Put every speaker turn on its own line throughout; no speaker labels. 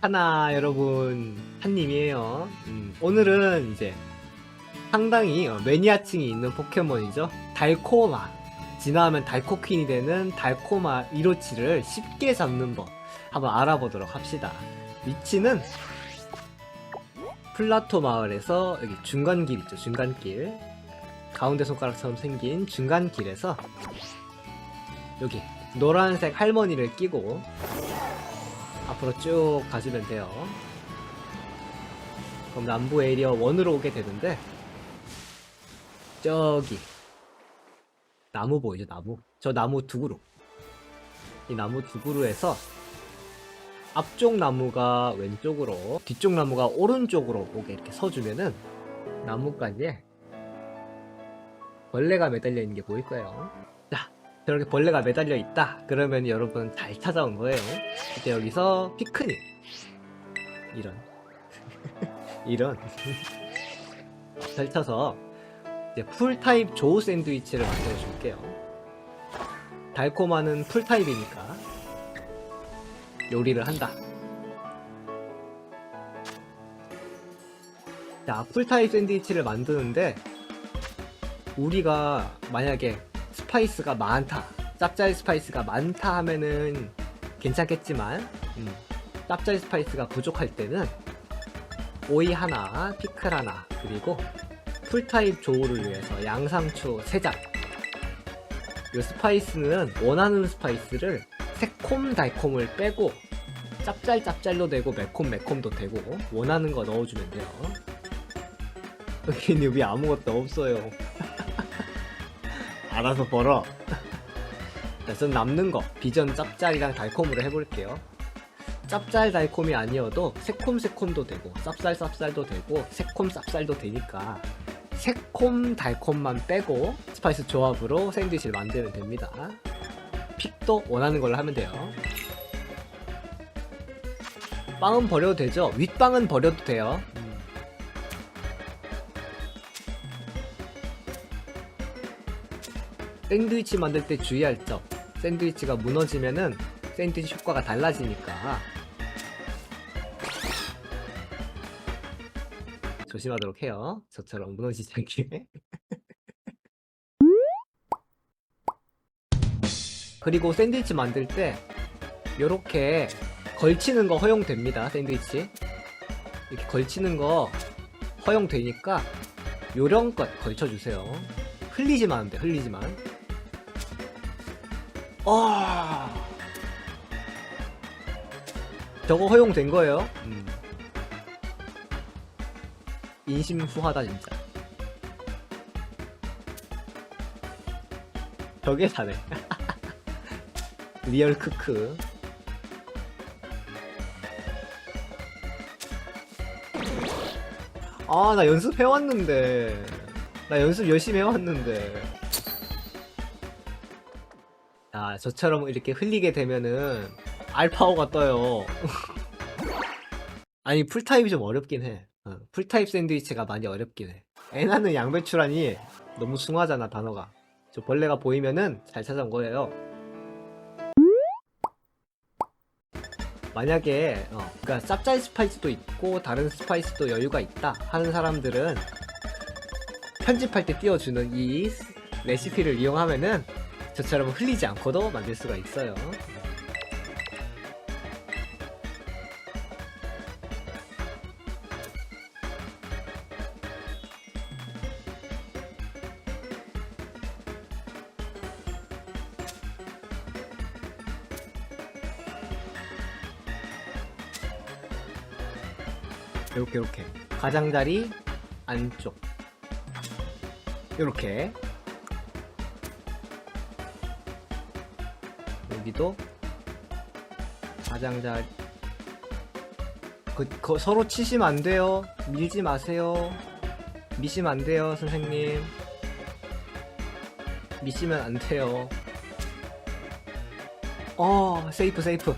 하나 여러분 한님이에요. 음, 오늘은 이제 상당히 어, 매니아층이 있는 포켓몬이죠. 달코마. 진화하면 달코퀸이 되는 달코마 이로치를 쉽게 잡는 법 한번 알아보도록 합시다. 위치는 플라토 마을에서 여기 중간길 있죠. 중간길. 가운데 손가락처럼 생긴 중간길에서 여기 노란색 할머니를 끼고 앞으로 쭉 가시면 돼요. 그럼 남부 에리어 1으로 오게 되는데 저기 나무 보이죠 나무? 저 나무 두 그루. 이 나무 두 그루에서 앞쪽 나무가 왼쪽으로 뒤쪽 나무가 오른쪽으로 오게 이렇게 서주면은 나뭇가지에 벌레가 매달려 있는 게 보일 거예요. 자 저렇게 벌레가 매달려 있다. 그러면 여러분 잘 찾아온 거예요. 이제 여기서 피크닉. 이런. 이런. 펼쳐서 이제 풀타입 조우 샌드위치를 만들어 줄게요. 달콤하는 풀타입이니까 요리를 한다. 자 풀타입 샌드위치를 만드는데 우리가 만약에 스파이스가 많다 짭짤 스파이스가 많다 하면은 괜찮겠지만 음, 짭짤 스파이스가 부족할 때는 오이 하나, 피클 하나, 그리고 풀타입 조우를 위해서 양상추 3장. 이 스파이스는 원하는 스파이스를 새콤 달콤을 빼고 짭짤짭짤로 되고 매콤 매콤도 되고 원하는 거 넣어주면 돼요. 여기 뉴비 아무것도 없어요. 알아서 벌어. 자, 전 남는 거 비전 짭짤이랑 달콤으로 해볼게요. 짭짤 달콤이 아니어도 새콤 새콤도 되고 쌉쌀 쌉쌀도 되고 새콤 쌉쌀도 되니까 새콤 달콤만 빼고 스파이스 조합으로 샌드위치를 만들면 됩니다. 픽도 원하는 걸로 하면 돼요. 빵은 버려도 되죠? 윗빵은 버려도 돼요. 샌드위치 만들 때 주의할 점. 샌드위치가 무너지면은 샌드위치 효과가 달라지니까 조심하도록 해요. 저처럼 무너지지 않게. 그리고 샌드위치 만들 때 요렇게 걸치는 거 허용됩니다. 샌드위치. 이렇게 걸치는 거 허용되니까 요령껏 걸쳐주세요. 흘리지만 하면 돼, 흘리지만. 아 저거 허용된 거예요. 음. 인심후하다 진짜. 저게 잘해. 리얼 크크. 아, 나 연습해왔는데. 나 연습 열심히 해왔는데. 자, 저처럼 이렇게 흘리게 되면은 알파오가 떠요. 아니, 풀타입이 좀 어렵긴 해. 어, 풀타입 샌드위치가 많이 어렵긴 해. 애나는 양배추라니 너무 숭하잖아, 단어가. 저 벌레가 보이면은 잘 찾아온 거예요. 만약에 어, 그러니까 짭짤 스파이스도 있고 다른 스파이스도 여유가 있다 하는 사람들은 편집할 때 띄워주는 이 레시피를 이용하면은 저처럼 흘리지 않고도 만들 수가 있어요. 이렇게 이렇게. 가장자리 안쪽. 이렇게 여기도 가장자리 그, 그 서로 치시면 안 돼요. 밀지 마세요. 미시면 안 돼요 선생님. 미시면 안 돼요. 어 세이프 세이프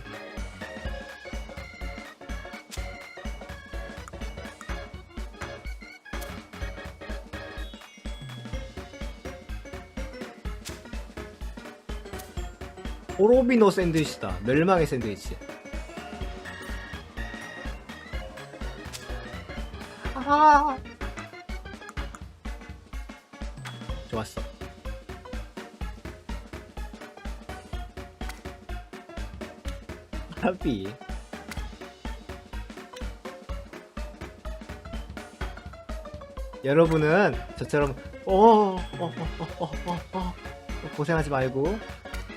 오로비노 샌드위치다. 멸망의 샌드위치. 아 좋았어 하비 여러분은 저처럼 어, 어, 어, 어, 어, 어, 어, 고생하지 말고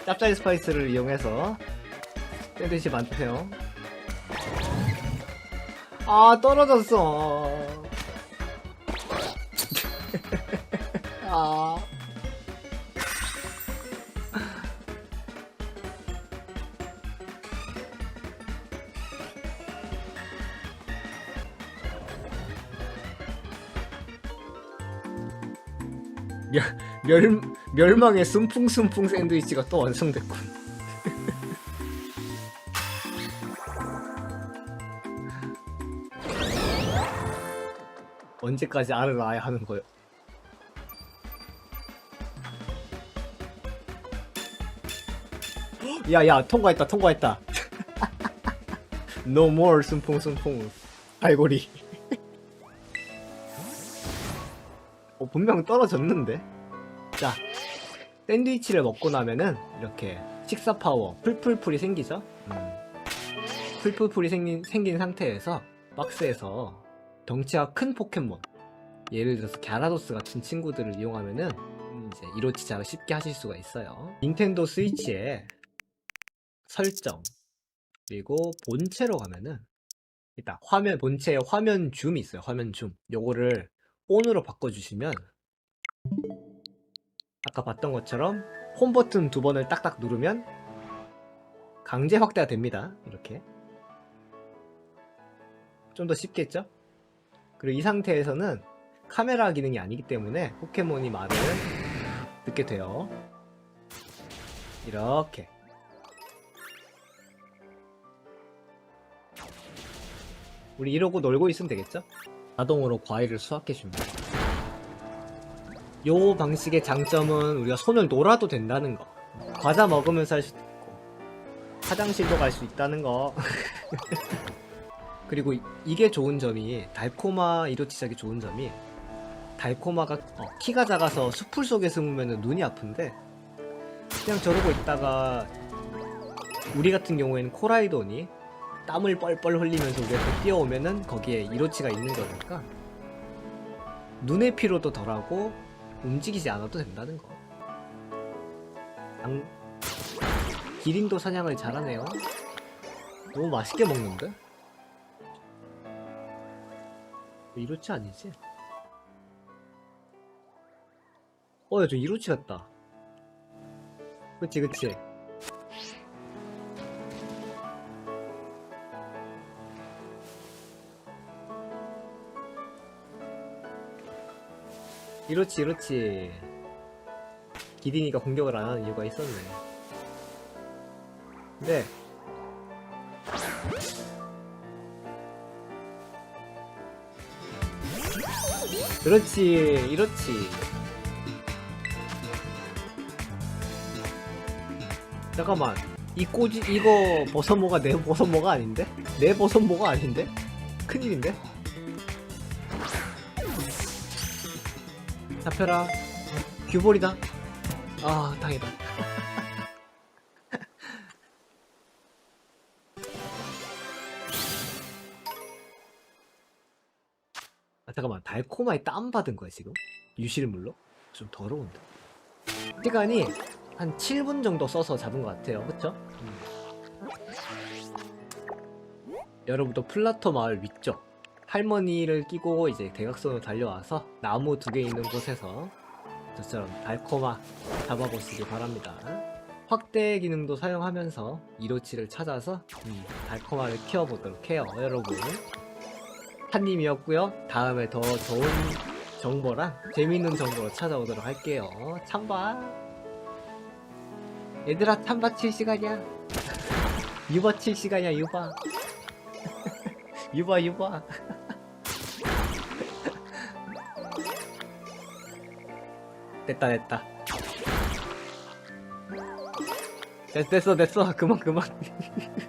짭짜리 스파이스를 이용해서 샌드위치 만드세요. 아 떨어졌어. 아. 멸, 멸, 멸망의 순풍순풍 샌드위치가 또 완성됐군. 언제까지 알을 낳아야 하는 거요? 야야 통과했다 통과했다. no more 순풍순풍 갈고리. 어 분명 떨어졌는데. 자 샌드위치를 먹고 나면은 이렇게 식사 파워 풀풀풀이 생기죠. 음. 풀풀풀이 생긴 생긴 상태에서 박스에서 덩치가 큰 포켓몬 예를 들어서 갸라도스 같은 친구들을 이용하면은 음, 이제 이로치자를 쉽게 하실 수가 있어요 닌텐도 스위치에 설정 그리고 본체로 가면은 일단 화면 본체에 화면 줌이 있어요 화면 줌 요거를 ON으로 바꿔주시면 아까 봤던 것처럼 홈 버튼 두 번을 딱딱 누르면 강제 확대가 됩니다 이렇게 좀 더 쉽겠죠? 그리고 이 상태에서는 카메라 기능이 아니기 때문에 포켓몬이 말을 듣게 돼요. 이렇게. 우리 이러고 놀고 있으면 되겠죠? 자동으로 과일을 수확해줍니다. 요 방식의 장점은 우리가 손을 놀아도 된다는 거. 과자 먹으면서 할 수도 있고, 화장실도 갈 수 있다는 거. 그리고 이- 이게 좋은 점이 달코마 이로치작이 좋은 점이 달코마가 어, 키가 작아서 수풀 속에 숨으면 눈이 아픈데 그냥 저러고 있다가 우리 같은 경우에는 코라이돈이 땀을 뻘뻘 흘리면서 우리한테 뛰어오면은 거기에 이로치가 있는 거니까 눈의 피로도 덜하고 움직이지 않아도 된다는 거. 양... 기린도 사냥을 잘하네요. 너무 맛있게 먹는데? 이로치 아니지? 어, 야, 저 이로치 같다. 그치, 그치. 이로치, 이로치. 기린이가 공격을 안 하는 이유가 있었네. 근데, 그렇지, 이렇지. 잠깐만, 이 꼬지, 이거 버섯모가 내 버섯모가 아닌데? 내 버섯모가 아닌데? 큰일인데? 잡혀라. 규볼이다. 아, 당이다. 아, 잠깐만, 달코마에 땀 받은 거야, 지금? 유실물로? 좀 더러운데. 시간이 한 7분 정도 써서 잡은 것 같아요. 그쵸? 음. 여러분도 플라토 마을 위쪽 할머니를 끼고 이제 대각선으로 달려와서 나무 두 개 있는 곳에서 저처럼 달코마 잡아보시기 바랍니다. 확대 기능도 사용하면서 이로치를 찾아서 음, 달코마를 키워보도록 해요, 여러분. 한님이었고요. 다음에 더 좋은 정보랑 재밌는 정보로 찾아오도록 할게요. 참봐. 얘들아 참봐 칠 시간이야. 유바 칠 시간이야 유바. 유바 유바. 됐다 됐다. 됐, 됐어 됐어 그만 그만.